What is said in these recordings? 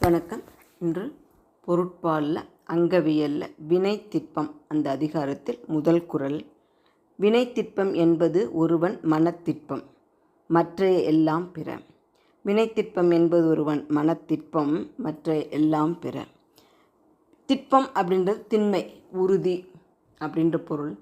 வணக்கம். இன்று பொருட்பாலில் அங்கவியலில் வினைத்திற்பம் அந்த அதிகாரத்தில் முதல் குறள் வினைத்திற்பம் என்பது ஒருவன் மனத்திற்பம் மற்றைய எல்லாம் பிற. வினைத்திற்பம் என்பது ஒருவன் மனத்திற்பம் மற்ற எல்லாம் பிற. திட்பம் அப்படின்றது திண்மை உறுதி அப்படின்ற பொருள்.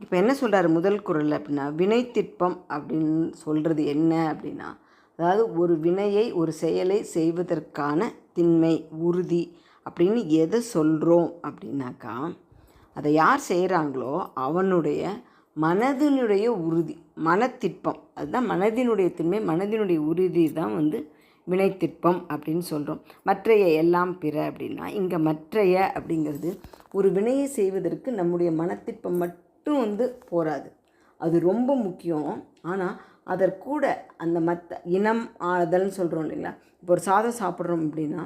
இப்போ என்ன சொல்கிறார் முதல் குறள் அப்படின்னா வினைத்திற்பம் அப்படின்னு சொல்கிறது என்ன அப்படின்னா அதாவது ஒரு வினையை ஒரு செயலை செய்வதற்கான திண்மை உறுதி அப்படின்னு எதை சொல்கிறோம் அப்படின்னாக்கா அதை யார் செய்கிறாங்களோ அவனுடைய மனதினுடைய உறுதி மனத்திட்பம் அதுதான் மனதினுடைய திண்மை மனதினுடைய உறுதி தான் வந்து வினைத்திற்பம் அப்படின்னு சொல்கிறோம் மற்றைய எல்லாம் பிற அப்படின்னா இங்கே மற்றைய அப்படிங்கிறது ஒரு வினையை செய்வதற்கு நம்முடைய மனத்திற்பம் மட்டும் வந்து போராது அது ரொம்ப முக்கியம். ஆனால் அதற்கூட அந்த மற்ற இனம் ஆதல்னு சொல்கிறோம் இல்லைங்களா? இப்போ ஒரு சாதம் சாப்பிட்றோம் அப்படின்னா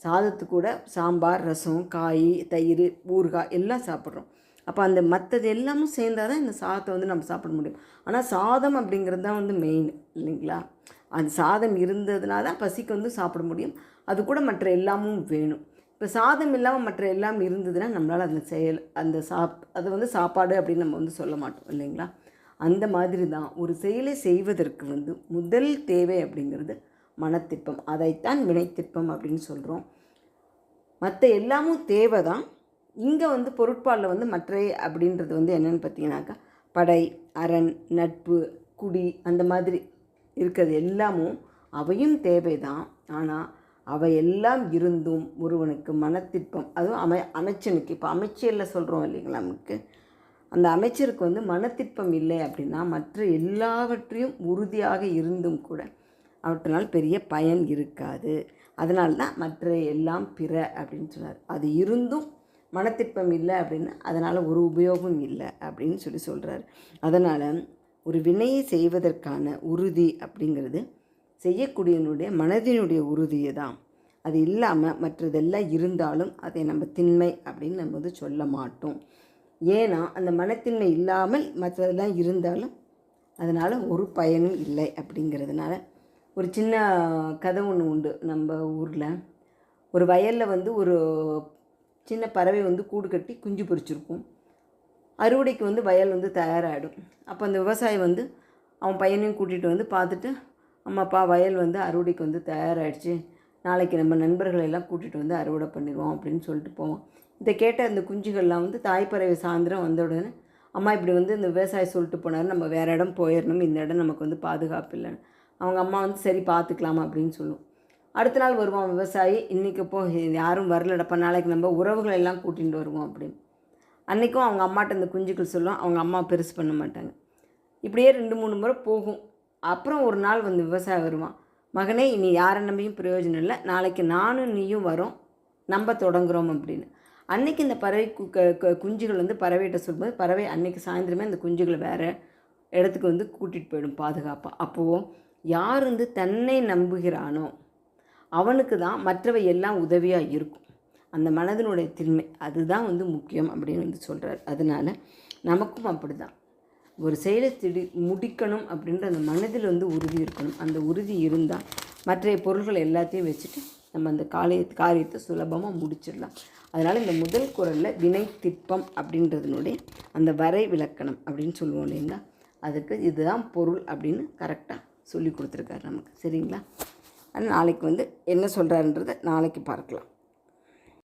சாதத்து கூட சாம்பார் ரசம் காய் தயிர் ஊறுகாய் எல்லாம் சாப்பிட்றோம். அப்போ அந்த மற்றது எல்லாமும் சேர்ந்தால் தான் இந்த சாதத்தை வந்து நம்ம சாப்பிட முடியும். ஆனால் சாதம் அப்படிங்கிறது தான் வந்து மெயின் இல்லைங்களா? அந்த சாதம் இருந்ததுனால தான் பசிக்கு வந்து சாப்பிட முடியும். அது கூட மற்ற எல்லாமும் வேணும். இப்போ சாதம் இல்லாமல் மற்ற எல்லாம் இருந்ததுன்னா நம்மளால் அந்த செயல் அந்த சாப் அது வந்து சாப்பாடு அப்படின்னு நம்ம வந்து சொல்ல மாட்டோம் இல்லைங்களா? அந்த மாதிரி தான் ஒரு செயலை செய்வதற்கு வந்து முதல் தேவை அப்படிங்கிறது மனத்திற்பம். அதைத்தான் வினைத்திற்பம் அப்படின்னு சொல்கிறோம் மற்ற எல்லாமும் தேவை தான். இங்கே வந்து பொருட்பாலில் வந்து மற்ற அப்படின்றது வந்து என்னென்னு பார்த்தீங்கன்னாக்கா படை அரண் நட்பு குடி அந்த மாதிரி இருக்கிறது எல்லாமும் அவையும் தேவை தான். ஆனால் அவையெல்லாம் இருந்தும் ஒருவனுக்கு மனத்திற்பம் அதுவும் அமை அமைச்சனுக்கு. இப்போ அமைச்சரில் சொல்கிறோம் இல்லைங்களா நமக்கு? அந்த அமைச்சருக்கு வந்து மனத்திற்பம் இல்லை அப்படின்னா மற்ற எல்லாவற்றையும் உறுதியாக இருந்தும் கூட அவற்றினால் பெரிய பயன் இருக்காது. அதனால தான் மற்ற எல்லாம் பிற அப்படின்னு சொன்னார். அது இருந்தும் மனத்திற்பம் இல்லை அப்படின்னா அதனால் ஒரு உபயோகம் இல்லை அப்படின்னு சொல்லி சொல்கிறார் அதனால் ஒரு வினையை செய்வதற்கான உறுதி அப்படிங்கிறது செய்யக்கூடியனுடைய மனதினுடைய உறுதியை தான். அது இல்லாமல் மற்றதெல்லாம் இருந்தாலும் அதை நம்ம திண்மை அப்படின்னு நம்ம வந்து சொல்ல மாட்டோம். ஏன்னா அந்த மனத்தின்மை இல்லாமல் மற்றதெல்லாம் இருந்தாலும் அதனால் ஒரு பயனும் இல்லை அப்படிங்கிறதுனால. ஒரு சின்ன கதை ஒன்று உண்டு நம்ம ஊரில். ஒரு வயலில் வந்து ஒரு சின்ன பறவை வந்து கூடு கட்டி குஞ்சு பொறிச்சிருக்கும் அறுவடைக்கு வந்து வயல் வந்து தயாராகிடும் அப்போ அந்த விவசாயி வந்து அவன் பையனையும் கூட்டிகிட்டு வந்து பார்த்துட்டு அம்மாப்பா வயல் வந்து அறுவடைக்கு வந்து தயாராகிடுச்சு நாளைக்கு நம்ம நண்பர்களை எல்லாம் கூட்டிகிட்டு வந்து அறுவடை பண்ணிடுவோம் அப்படின்னு சொல்லிட்டு போவோம். இதை கேட்ட அந்த குஞ்சுகள்லாம் வந்து தாய்ப்பறவை சாயந்தரம் வந்த உடனே அம்மா இப்படி வந்து இந்த விவசாயி சொல்லிட்டு போனார் நம்ம வேறு இடம் போயிடணும் இந்த இடம் நமக்கு வந்து பாதுகாப்பு இல்லைன்னு. அவங்க அம்மா வந்து சரி பார்த்துக்கலாமா அப்படின்னு சொல்லுவோம் அடுத்த நாள் வருவான் விவசாயி இன்றைக்கி போ யாரும் வரலடப்பா நாளைக்கு நம்ம உறவுகளை எல்லாம் கூட்டிகிட்டு வருவோம் அப்படின்னு. அன்றைக்கும் அவங்க அம்மாட்ட இந்த குஞ்சுகள் சொல்லும் அவங்க அம்மா பெருசு பண்ண மாட்டாங்க. இப்படியே ரெண்டு மூணு முறை போகும். அப்புறம் ஒரு நாள் வந்து விவசாயி வருவான். மகனே இனி யாரை நம்பியும் பிரயோஜனம் இல்லை. நாளைக்கு நானும் நீயும் வரோம். நம்ப தொடங்குறோம் அப்படின்னு. அன்னைக்கு இந்த பறவை குஞ்சுகள் வந்து பறவைகிட்ட சொல்லும்போது பறவை அன்னைக்கு சாயந்தரமே அந்த குஞ்சுகளை வேறு இடத்துக்கு வந்து கூட்டிகிட்டு போயிடும் பாதுகாப்பாக அப்போது யார் வந்து தன்னை நம்புகிறானோ அவனுக்கு தான் மற்றவை எல்லாம் உதவியாக இருக்கும். அந்த மனதினுடைய திண்மை அதுதான் வந்து முக்கியம் அப்படின்னு வந்து சொல்கிறார் அதனால் நமக்கும் அப்படி தான் ஒரு செயலை திடி முடிக்கணும் அப்படின்ற அந்த மனதில் வந்து உறுதி இருக்கணும். அந்த உறுதி இருந்தால் மற்ற பொருள்கள் எல்லாத்தையும் வச்சுட்டு நம்ம அந்த காலைய காரியத்தை சுலபமாக முடிச்சிடலாம். அதனால் இந்த முதல் குரலில் வினை திட்பம் அப்படின்றதுனுடைய அந்த வரை விளக்கணம் அப்படின்னு சொல்லுவோம் இல்லைங்களா? அதுக்கு இதுதான் பொருள் அப்படின்னு கரெக்டாக சொல்லி கொடுத்துருக்காரு நமக்கு. சரிங்களா? நாளைக்கு வந்து என்ன சொல்கிறாருன்றதை நாளைக்கு பார்க்கலாம்.